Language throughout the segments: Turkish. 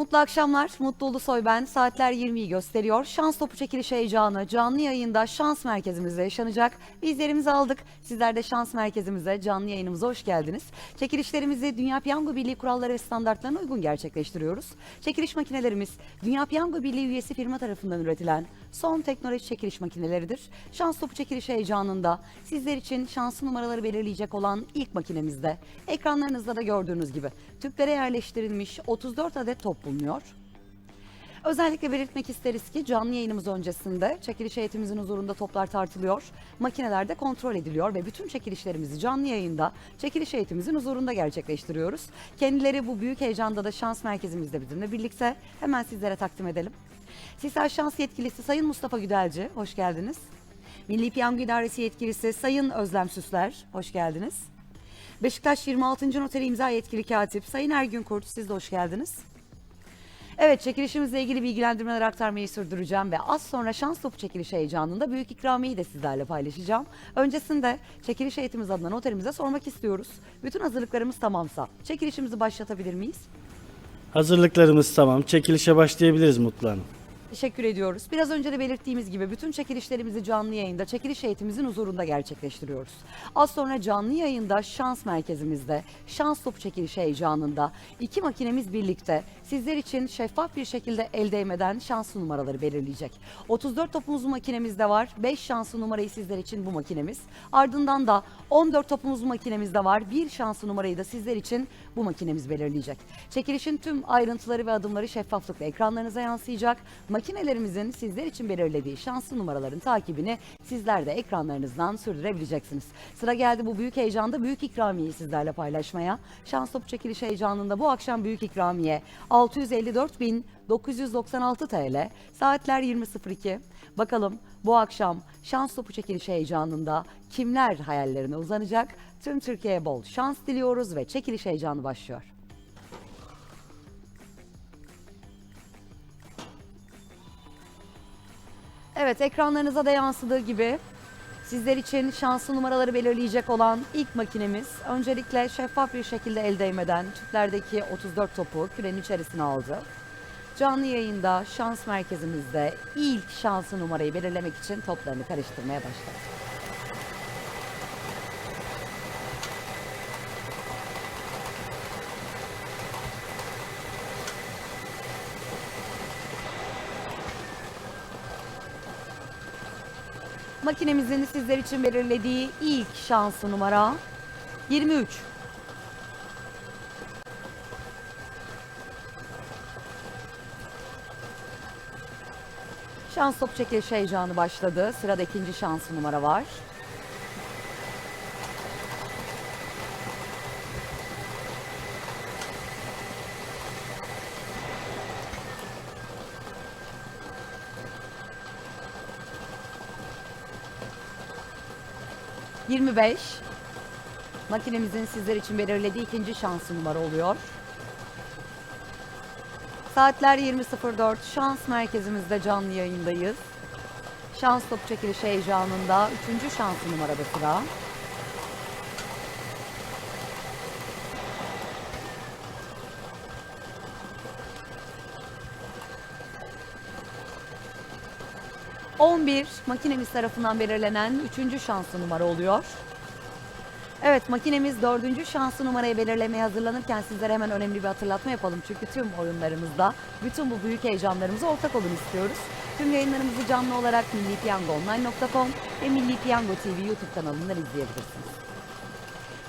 Mutlu akşamlar. Mutlu Ulusoy ben. Saatler 20'yi gösteriyor. Şans topu çekiliş heyecanı canlı yayında şans merkezimizde yaşanacak. Bizlerimizi aldık. Sizler de şans merkezimize, canlı yayınımıza hoş geldiniz. Çekilişlerimizi Dünya Piyango Birliği kuralları ve standartlarına uygun gerçekleştiriyoruz. Çekiliş makinelerimiz Dünya Piyango Birliği üyesi firma tarafından üretilen son teknoloji çekiliş makineleridir. Şans topu çekiliş heyecanında sizler için şanslı numaraları belirleyecek olan ilk makinemizde ekranlarınızda da gördüğünüz gibi tüplere yerleştirilmiş 34 adet top bulunuyor. Özellikle belirtmek isteriz ki canlı yayınımız öncesinde çekiliş heyetimizin huzurunda toplar tartılıyor, makineler de kontrol ediliyor ve bütün çekilişlerimizi canlı yayında çekiliş heyetimizin huzurunda gerçekleştiriyoruz. Kendileri bu büyük heyecanda da şans merkezimizde bizimle birlikte hemen sizlere takdim edelim. Sisal Şans Yetkilisi Sayın Mustafa Güdelci, hoş geldiniz. Milli Piyango İdaresi Yetkilisi Sayın Özlem Süsler, hoş geldiniz. Beşiktaş 26. Noteri İmza Yetkili Katip Sayın Ergün Kurt, siz de hoş geldiniz. Evet çekilişimizle ilgili bilgilendirmeler aktarmayı sürdüreceğim ve az sonra şans topu çekiliş heyecanında büyük ikramiyeyi de sizlerle paylaşacağım. Öncesinde çekiliş heyetimiz adına noterimize sormak istiyoruz. Bütün hazırlıklarımız tamamsa çekilişimizi başlatabilir miyiz? Hazırlıklarımız tamam. Çekilişe başlayabiliriz Mutlu Hanım. Teşekkür ediyoruz. Biraz önce de belirttiğimiz gibi bütün çekilişlerimizi canlı yayında çekiliş heyetimizin huzurunda gerçekleştiriyoruz. Az sonra canlı yayında şans merkezimizde şans topu çekiliş heyecanında iki makinemiz birlikte sizler için şeffaf bir şekilde el değmeden şanslı numaraları belirleyecek. 34 topumuz makinemizde var. 5 şanslı numarayı sizler için bu makinemiz. Ardından da 14 topumuz makinemizde var. Bir şanslı numarayı da sizler için bu makinemiz belirleyecek. Çekilişin tüm ayrıntıları ve adımları şeffaflıkla ekranlarınıza yansıyacak. Makinelerimizin sizler için belirlediği şanslı numaraların takibini sizler de ekranlarınızdan sürdürebileceksiniz. Sıra geldi bu büyük heyecanda büyük ikramiyeyi sizlerle paylaşmaya. Şans topu çekiliş heyecanında bu akşam büyük ikramiye 654.996 TL. Saatler 20.02. Bakalım bu akşam şans topu çekiliş heyecanında kimler hayallerine uzanacak? Tüm Türkiye'ye bol şans diliyoruz ve çekiliş heyecanı başlıyor. Evet ekranlarınıza da yansıdığı gibi sizler için şanslı numaraları belirleyecek olan ilk makinemiz öncelikle şeffaf bir şekilde el değmeden tüplerdeki 34 topu kürenin içerisine aldı. Canlı yayında şans merkezimizde ilk şanslı numarayı belirlemek için toplarını karıştırmaya başladı. Makinemizin sizler için belirlediği ilk şanslı numara 23. Şans top çekiliş heyecanı başladı. Sırada ikinci şanslı numara var. Yirmi beş. Makinemizin sizler için belirlediği ikinci şanslı numara oluyor. Saatler 20.04. Şans merkezimizde canlı yayındayız. Şans top çekiliş heyecanında üçüncü şanslı numarada sıra. On bir makinemiz tarafından belirlenen üçüncü şanslı numara oluyor. Evet makinemiz dördüncü şanslı numarayı belirlemeye hazırlanırken sizlere hemen önemli bir hatırlatma yapalım. Çünkü tüm oyunlarımızda bütün bu büyük heyecanlarımıza ortak olun istiyoruz. Tüm yayınlarımızı canlı olarak millipiyangoonline.com ve Milli Piyango TV YouTube kanalından izleyebilirsiniz.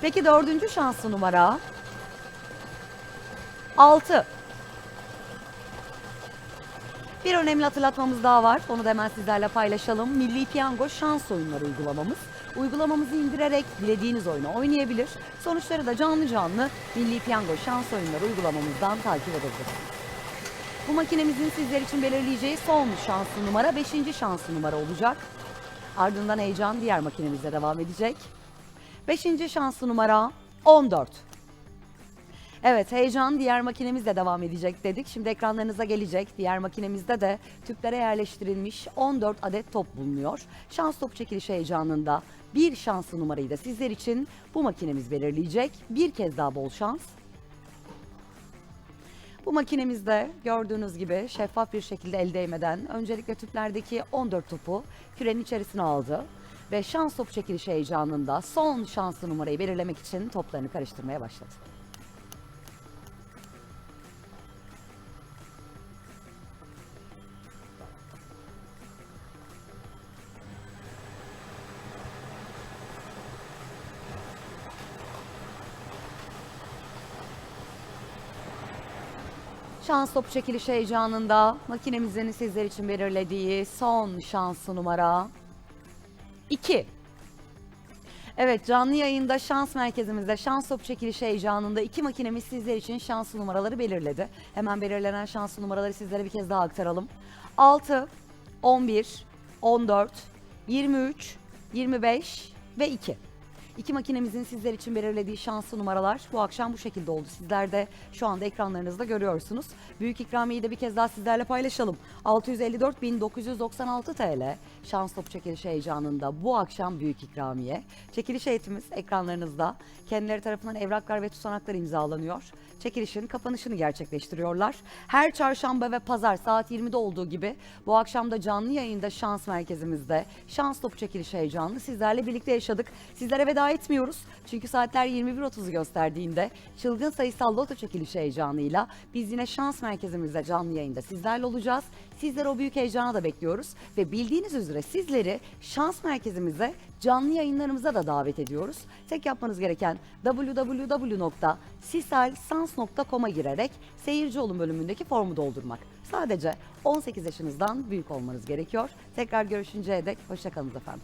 Peki dördüncü şanslı numara 6. Bir önemli hatırlatmamız daha var. Onu da hemen sizlerle paylaşalım. Milli Piyango şans oyunları uygulamamız. Uygulamamızı indirerek dilediğiniz oyunu oynayabilir. Sonuçları da canlı canlı Milli Piyango şans oyunları uygulamamızdan takip edebilirsiniz. Bu makinemizin sizler için belirleyeceği son şanslı numara 5. şanslı numara olacak. Ardından heyecan diğer makinemizle devam edecek. 5. şanslı numara 14. Evet heyecan diğer makinemizle devam edecek dedik. Şimdi ekranlarınıza gelecek. Diğer makinemizde de tüplere yerleştirilmiş 14 adet top bulunuyor. Şans top çekiliş heyecanında bir şanslı numarayı da sizler için bu makinemiz belirleyecek. Bir kez daha bol şans. Bu makinemizde gördüğünüz gibi şeffaf bir şekilde el değmeden öncelikle tüplerdeki 14 topu kürenin içerisine aldı. Ve şans topu çekilişi heyecanında son şanslı numarayı belirlemek için toplarını karıştırmaya başladı. Şans topu çekiliş heyecanında makinemizin sizler için belirlediği son şanslı numara 2. Evet canlı yayında şans merkezimizde şans topu çekiliş heyecanında iki makinemiz sizler için şanslı numaraları belirledi. Hemen belirlenen şanslı numaraları sizlere bir kez daha aktaralım. 6, 11, 14, 23, 25 ve 2. İki makinemizin sizler için belirlediği şanslı numaralar bu akşam bu şekilde oldu. Sizler de şu anda ekranlarınızda görüyorsunuz. Büyük ikramiyeyi de bir kez daha sizlerle paylaşalım. 654.996 TL şans topu çekiliş heyecanında bu akşam büyük ikramiye. Çekiliş heyetimiz ekranlarınızda. Kendileri tarafından evraklar ve tutanaklar imzalanıyor. Çekilişin kapanışını gerçekleştiriyorlar. Her çarşamba ve pazar saat 20'de olduğu gibi bu akşam da canlı yayında şans merkezimizde şans topu çekiliş heyecanını sizlerle birlikte yaşadık. Sizlere veda etmiyoruz. Çünkü saatler 21.30'u gösterdiğinde çılgın sayısal loto çekilişi heyecanıyla biz yine şans merkezimizde canlı yayında sizlerle olacağız. Sizleri o büyük heyecana da bekliyoruz ve bildiğiniz üzere sizleri şans merkezimize canlı yayınlarımıza da davet ediyoruz. Tek yapmanız gereken www.sisalsans.com'a girerek seyirci olun bölümündeki formu doldurmak. Sadece 18 yaşınızdan büyük olmanız gerekiyor. Tekrar görüşünceye dek hoşçakalınız efendim.